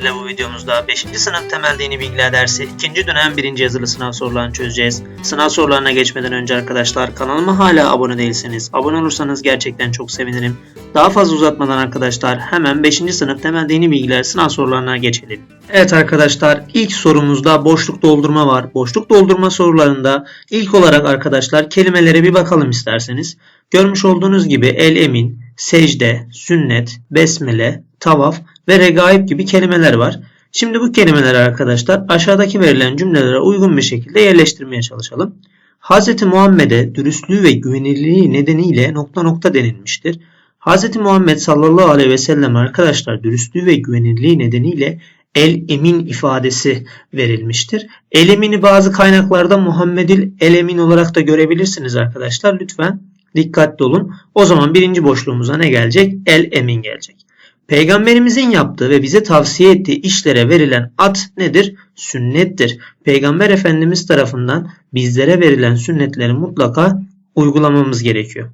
sizlerle bu videomuzda 5. sınıf temel dini bilgiler dersi 2. dönem 1. yazılı sınav sorularını çözeceğiz. Sınav sorularına geçmeden önce arkadaşlar kanalıma hala abone değilseniz abone olursanız gerçekten çok sevinirim. Daha fazla uzatmadan arkadaşlar hemen 5. sınıf temel dini bilgiler sınav sorularına geçelim. Evet arkadaşlar ilk sorumuzda boşluk doldurma var. Boşluk doldurma sorularında ilk olarak arkadaşlar kelimelere bir bakalım isterseniz. Görmüş olduğunuz gibi el emin, secde, sünnet, besmele, tavaf ve regaib gibi kelimeler var. Şimdi bu kelimeleri arkadaşlar aşağıdaki verilen cümlelere uygun bir şekilde yerleştirmeye çalışalım. Hz. Muhammed'e dürüstlüğü ve güvenilirliği nedeniyle nokta nokta denilmiştir. Hz. Muhammed sallallahu aleyhi ve sellem arkadaşlar dürüstlüğü ve güvenilirliği nedeniyle el emin ifadesi verilmiştir. El emini bazı kaynaklarda Muhammedil el emin olarak da görebilirsiniz arkadaşlar. Lütfen dikkatli olun. O zaman birinci boşluğumuza ne gelecek? El emin gelecek. Peygamberimizin yaptığı ve bize tavsiye ettiği işlere verilen ad nedir? Sünnettir. Peygamber Efendimiz tarafından bizlere verilen sünnetleri mutlaka uygulamamız gerekiyor.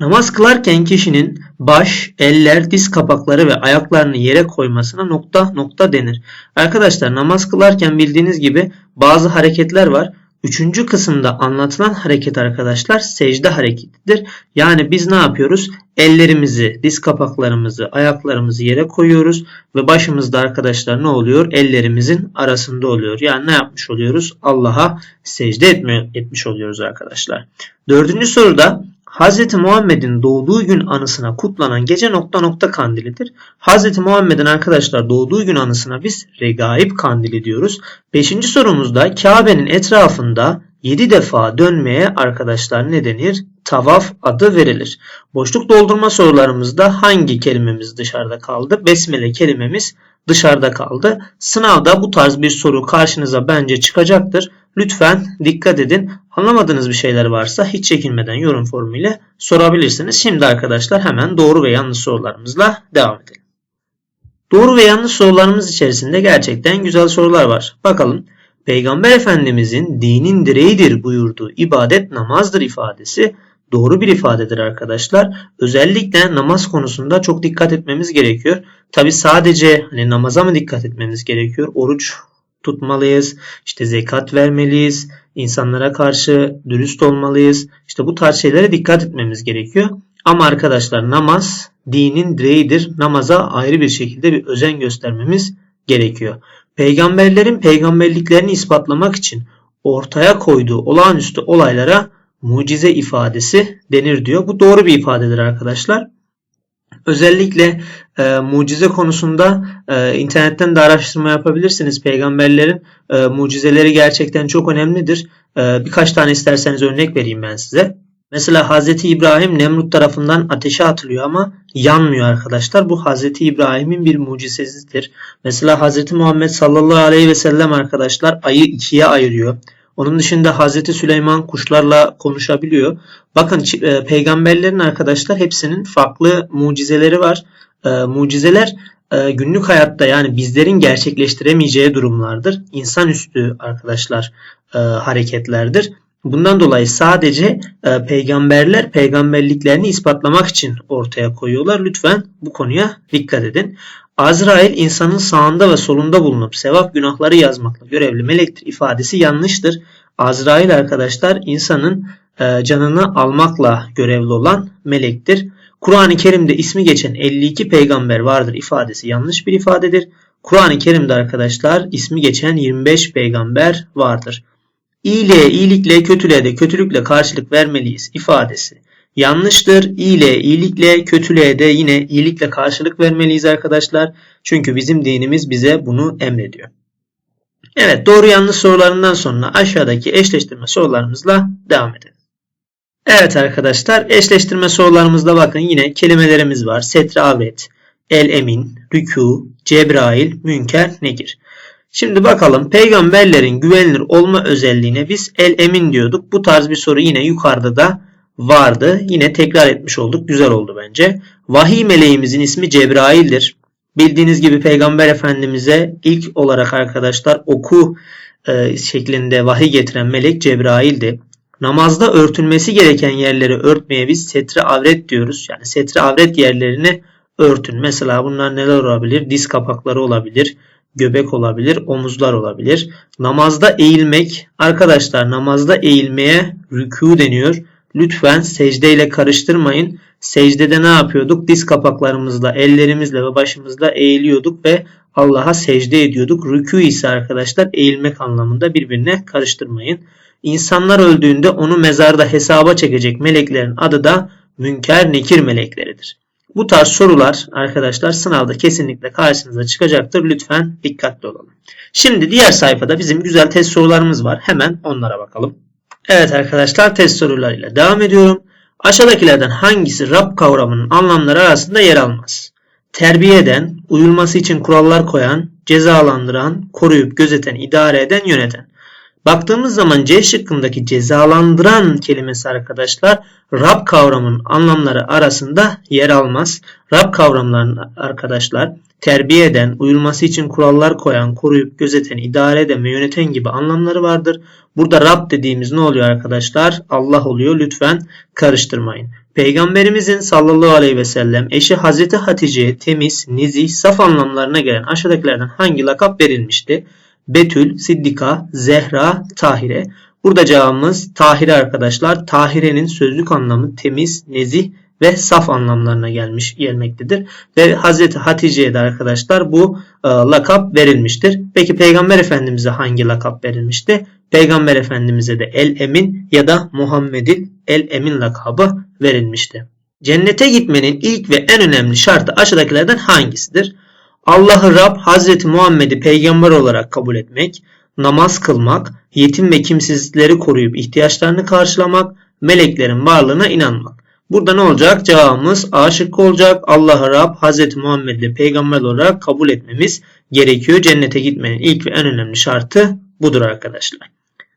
Namaz kılarken kişinin baş, eller, diz kapakları ve ayaklarını yere koymasına nokta nokta denir. Arkadaşlar namaz kılarken bildiğiniz gibi bazı hareketler var. Üçüncü kısımda anlatılan hareket arkadaşlar secde hareketidir. Yani biz ne yapıyoruz? Ellerimizi, diz kapaklarımızı, ayaklarımızı yere koyuyoruz ve başımızda arkadaşlar ne oluyor? Ellerimizin arasında oluyor. Yani ne yapmış oluyoruz? Allah'a secde etmiş oluyoruz arkadaşlar. Dördüncü soruda Hz. Muhammed'in doğduğu gün anısına kutlanan gece nokta nokta kandilidir. Hz. Muhammed'in arkadaşlar doğduğu gün anısına biz regaib kandili diyoruz. Beşinci sorumuzda Kabe'nin etrafında 7 defa dönmeye arkadaşlar ne denir? Tavaf adı verilir. Boşluk doldurma sorularımızda hangi kelimemiz dışarıda kaldı? Besmele kelimemiz dışarıda kaldı. Sınavda bu tarz bir soru karşınıza bence çıkacaktır. Lütfen dikkat edin. Anlamadığınız bir şeyler varsa hiç çekinmeden yorum formuyla sorabilirsiniz. Şimdi arkadaşlar hemen doğru ve yanlış sorularımızla devam edelim. Doğru ve yanlış sorularımız içerisinde gerçekten güzel sorular var. Bakalım. Peygamber Efendimizin dinin direğidir buyurduğu ibadet namazdır ifadesi doğru bir ifadedir arkadaşlar. Özellikle namaz konusunda çok dikkat etmemiz gerekiyor. Tabi sadece hani namaza mı dikkat etmemiz gerekiyor? Oruç tutmalıyız. İşte zekat vermeliyiz. insanlara karşı dürüst olmalıyız. İşte bu tarz şeylere dikkat etmemiz gerekiyor. Ama arkadaşlar namaz dinin direğidir. Namaza ayrı bir şekilde bir özen göstermemiz gerekiyor. Peygamberlerin peygamberliklerini ispatlamak için ortaya koyduğu olağanüstü olaylara mucize ifadesi denir diyor. Bu doğru bir ifadedir arkadaşlar. Özellikle e, mucize konusunda e, internetten de araştırma yapabilirsiniz. Peygamberlerin e, mucizeleri gerçekten çok önemlidir. E, birkaç tane isterseniz örnek vereyim ben size. Mesela Hz. İbrahim Nemrut tarafından ateşe atılıyor ama yanmıyor arkadaşlar. Bu Hz. İbrahim'in bir mucizesidir. Mesela Hz. Muhammed sallallahu aleyhi ve sellem arkadaşlar ayı ikiye ayırıyor. Onun dışında Hazreti Süleyman kuşlarla konuşabiliyor. Bakın e, peygamberlerin arkadaşlar hepsinin farklı mucizeleri var. E, mucizeler e, günlük hayatta yani bizlerin gerçekleştiremeyeceği durumlardır. İnsanüstü arkadaşlar hareketlerdir. Bundan dolayı sadece peygamberler peygamberliklerini ispatlamak için ortaya koyuyorlar. Lütfen bu konuya dikkat edin. Azrail insanın sağında ve solunda bulunup sevap günahları yazmakla görevli melektir ifadesi yanlıştır. Azrail arkadaşlar insanın e, canını almakla görevli olan melektir. Kur'an-ı Kerim'de ismi geçen 52 peygamber vardır ifadesi yanlış bir ifadedir. Kur'an-ı Kerim'de arkadaşlar ismi geçen 25 peygamber vardır. İyiliğe iyilikle kötülüğe de kötülükle karşılık vermeliyiz ifadesi yanlıştır. İyiliğe iyilikle, kötülüğe de yine iyilikle karşılık vermeliyiz arkadaşlar. Çünkü bizim dinimiz bize bunu emrediyor. Evet doğru yanlış sorularından sonra aşağıdaki eşleştirme sorularımızla devam edelim. Evet arkadaşlar eşleştirme sorularımızda bakın yine kelimelerimiz var. Setre avret, el emin, rükû, cebrail, münker, negir. Şimdi bakalım peygamberlerin güvenilir olma özelliğine biz el emin diyorduk. Bu tarz bir soru yine yukarıda da vardı. Yine tekrar etmiş olduk. Güzel oldu bence. Vahiy meleğimizin ismi Cebrail'dir. Bildiğiniz gibi Peygamber Efendimiz'e ilk olarak arkadaşlar oku e, şeklinde vahiy getiren melek Cebrail'di. Namazda örtülmesi gereken yerleri örtmeye biz setre avret diyoruz. Yani setre avret yerlerini örtün. Mesela bunlar neler olabilir? Diz kapakları olabilir. Göbek olabilir, omuzlar olabilir. Namazda eğilmek, arkadaşlar namazda eğilmeye rükû deniyor. Lütfen secdeyle karıştırmayın. Secdede ne yapıyorduk? Diz kapaklarımızla, ellerimizle ve başımızla eğiliyorduk ve Allah'a secde ediyorduk. Rükû ise arkadaşlar eğilmek anlamında birbirine karıştırmayın. İnsanlar öldüğünde onu mezarda hesaba çekecek meleklerin adı da münker nekir melekleridir. Bu tarz sorular arkadaşlar sınavda kesinlikle karşınıza çıkacaktır. Lütfen dikkatli olalım. Şimdi diğer sayfada bizim güzel test sorularımız var. Hemen onlara bakalım. Evet arkadaşlar test sorularıyla devam ediyorum. Aşağıdakilerden hangisi Rab kavramının anlamları arasında yer almaz? Terbiye eden, uyulması için kurallar koyan, cezalandıran, koruyup gözeten, idare eden, yöneten. Baktığımız zaman C şıkkındaki cezalandıran kelimesi arkadaşlar Rab kavramının anlamları arasında yer almaz. Rab kavramlarının arkadaşlar terbiye eden, uyulması için kurallar koyan, koruyup gözeten, idare eden ve yöneten gibi anlamları vardır. Burada Rab dediğimiz ne oluyor arkadaşlar? Allah oluyor. Lütfen karıştırmayın. Peygamberimizin sallallahu aleyhi ve sellem eşi Hazreti Hatice'ye temiz, nezih, saf anlamlarına gelen aşağıdakilerden hangi lakap verilmişti? Betül, Siddika, Zehra, Tahire. Burada cevabımız Tahire arkadaşlar. Tahire'nin sözlük anlamı temiz, nezih ve saf anlamlarına gelmiş gelmektedir. Ve Hazreti Hatice'ye de arkadaşlar bu e, lakap verilmiştir. Peki Peygamber Efendimiz'e hangi lakap verilmişti? Peygamber Efendimiz'e de El Emin ya da Muhammed'in El Emin lakabı verilmişti. Cennete gitmenin ilk ve en önemli şartı aşağıdakilerden hangisidir? Allah'ı Rab Hazreti Muhammed'i peygamber olarak kabul etmek, namaz kılmak, yetim ve kimsizleri koruyup ihtiyaçlarını karşılamak, meleklerin varlığına inanmak. Burada ne olacak? Cevabımız A şıkkı olacak. Allah'ı Rab Hazreti Muhammed'i peygamber olarak kabul etmemiz gerekiyor. Cennete gitmenin ilk ve en önemli şartı budur arkadaşlar.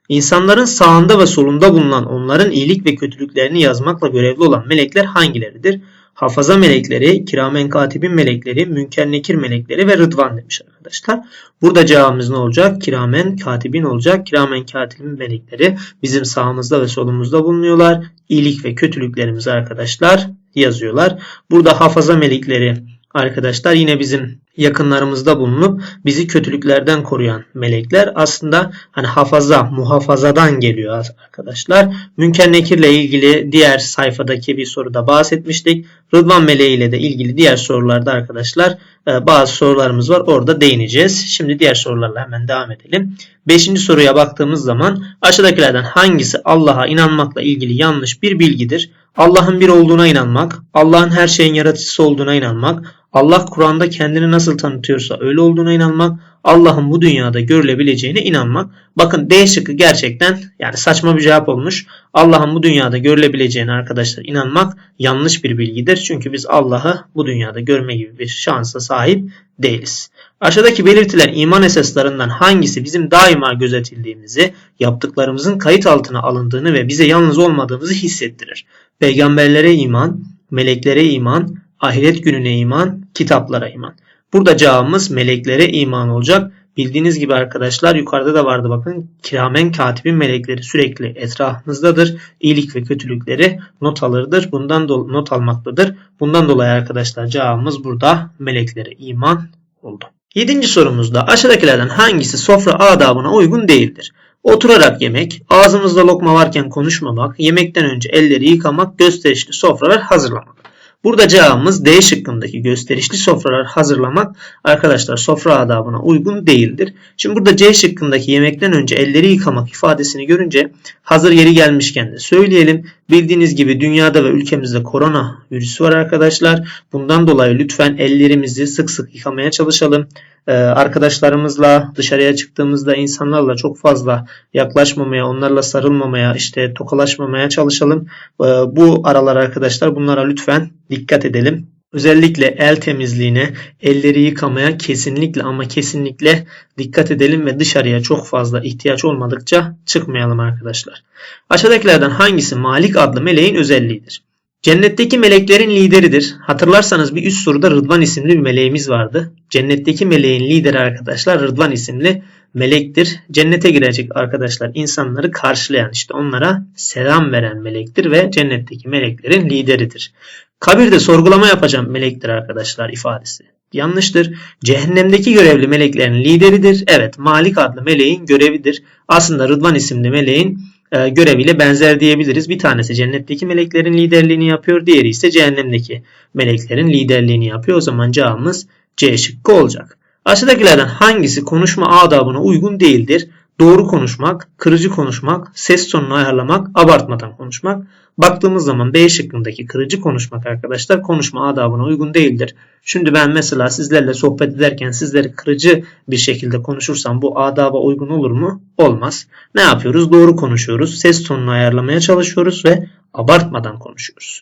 İnsanların sağında ve solunda bulunan onların iyilik ve kötülüklerini yazmakla görevli olan melekler hangileridir? Hafaza melekleri, kiramen katibin melekleri, münker nekir melekleri ve rıdvan demiş arkadaşlar. Burada cevabımız ne olacak? Kiramen katibin olacak. Kiramen katibin melekleri bizim sağımızda ve solumuzda bulunuyorlar. İyilik ve kötülüklerimizi arkadaşlar yazıyorlar. Burada hafaza melekleri arkadaşlar yine bizim yakınlarımızda bulunup bizi kötülüklerden koruyan melekler aslında hani hafaza, muhafazadan geliyor arkadaşlar. Münker Nekir'le ilgili diğer sayfadaki bir soruda bahsetmiştik. Rıdvan Meleği ile de ilgili diğer sorularda arkadaşlar e, bazı sorularımız var. Orada değineceğiz. Şimdi diğer sorularla hemen devam edelim. Beşinci soruya baktığımız zaman aşağıdakilerden hangisi Allah'a inanmakla ilgili yanlış bir bilgidir? Allah'ın bir olduğuna inanmak, Allah'ın her şeyin yaratıcısı olduğuna inanmak, Allah Kur'an'da kendini nasıl tanıtıyorsa öyle olduğuna inanmak, Allah'ın bu dünyada görülebileceğine inanmak. Bakın D şıkkı gerçekten yani saçma bir cevap olmuş. Allah'ın bu dünyada görülebileceğine arkadaşlar inanmak yanlış bir bilgidir. Çünkü biz Allah'ı bu dünyada görme gibi bir şansa sahip değiliz. Aşağıdaki belirtilen iman esaslarından hangisi bizim daima gözetildiğimizi, yaptıklarımızın kayıt altına alındığını ve bize yalnız olmadığımızı hissettirir? Peygamberlere iman, meleklere iman, ahiret gününe iman, kitaplara iman. Burada cevabımız meleklere iman olacak. Bildiğiniz gibi arkadaşlar yukarıda da vardı bakın kiramen katibin melekleri sürekli etrafımızdadır. İyilik ve kötülükleri not alırdır. Bundan not almaktadır. Bundan dolayı arkadaşlar cevabımız burada meleklere iman oldu. Yedinci sorumuzda aşağıdakilerden hangisi sofra adabına uygun değildir? Oturarak yemek, ağzımızda lokma varken konuşmamak, yemekten önce elleri yıkamak, gösterişli sofralar hazırlamak. Burada cevabımız D şıkkındaki gösterişli sofralar hazırlamak arkadaşlar sofra adabına uygun değildir. Şimdi burada C şıkkındaki yemekten önce elleri yıkamak ifadesini görünce hazır yeri gelmişken de söyleyelim. Bildiğiniz gibi dünyada ve ülkemizde korona virüsü var arkadaşlar. Bundan dolayı lütfen ellerimizi sık sık yıkamaya çalışalım. Ee, arkadaşlarımızla dışarıya çıktığımızda insanlarla çok fazla yaklaşmamaya, onlarla sarılmamaya, işte tokalaşmamaya çalışalım. Ee, bu aralar arkadaşlar bunlara lütfen dikkat edelim. Özellikle el temizliğine, elleri yıkamaya kesinlikle ama kesinlikle dikkat edelim ve dışarıya çok fazla ihtiyaç olmadıkça çıkmayalım arkadaşlar. Aşağıdakilerden hangisi Malik adlı meleğin özelliğidir? Cennetteki meleklerin lideridir. Hatırlarsanız bir üst soruda Rıdvan isimli bir meleğimiz vardı. Cennetteki meleğin lideri arkadaşlar Rıdvan isimli melektir. Cennete girecek arkadaşlar insanları karşılayan işte onlara selam veren melektir ve cennetteki meleklerin lideridir. Kabirde sorgulama yapacağım melektir arkadaşlar ifadesi. Yanlıştır. Cehennemdeki görevli meleklerin lideridir. Evet, Malik adlı meleğin görevidir. Aslında Rıdvan isimli meleğin e, göreviyle benzer diyebiliriz. Bir tanesi cennetteki meleklerin liderliğini yapıyor. Diğeri ise cehennemdeki meleklerin liderliğini yapıyor. O zaman cevabımız C şıkkı olacak. Aşağıdakilerden hangisi konuşma adabına uygun değildir? Doğru konuşmak, kırıcı konuşmak, ses tonunu ayarlamak, abartmadan konuşmak. Baktığımız zaman B şıkkındaki kırıcı konuşmak arkadaşlar konuşma adabına uygun değildir. Şimdi ben mesela sizlerle sohbet ederken sizleri kırıcı bir şekilde konuşursam bu adaba uygun olur mu? Olmaz. Ne yapıyoruz? Doğru konuşuyoruz. Ses tonunu ayarlamaya çalışıyoruz ve abartmadan konuşuyoruz.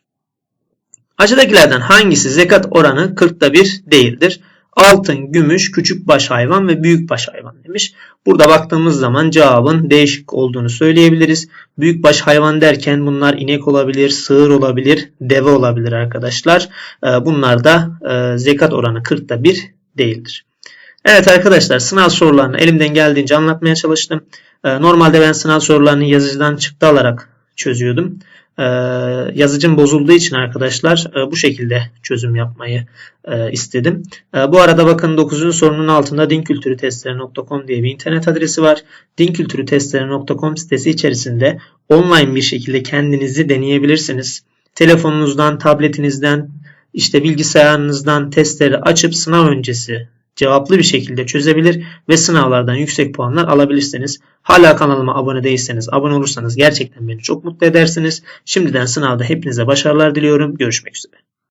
Aşağıdakilerden hangisi zekat oranı 40'ta 1 değildir? Altın, gümüş, küçük baş hayvan ve büyük baş hayvan demiş. Burada baktığımız zaman cevabın değişik olduğunu söyleyebiliriz. Büyük baş hayvan derken bunlar inek olabilir, sığır olabilir, deve olabilir arkadaşlar. Ee, bunlar da e, zekat oranı 40'ta 1 değildir. Evet arkadaşlar sınav sorularını elimden geldiğince anlatmaya çalıştım. Ee, normalde ben sınav sorularını yazıcıdan çıktı alarak çözüyordum. Ee, yazıcım bozulduğu için arkadaşlar e, bu şekilde çözüm yapmayı e, istedim. E, bu arada bakın 9. sorunun altında dinkültürütestleri.com diye bir internet adresi var. dinkültürütestleri.com sitesi içerisinde online bir şekilde kendinizi deneyebilirsiniz. Telefonunuzdan, tabletinizden, işte bilgisayarınızdan testleri açıp sınav öncesi cevaplı bir şekilde çözebilir ve sınavlardan yüksek puanlar alabilirsiniz. Hala kanalıma abone değilseniz, abone olursanız gerçekten beni çok mutlu edersiniz. Şimdiden sınavda hepinize başarılar diliyorum. Görüşmek üzere.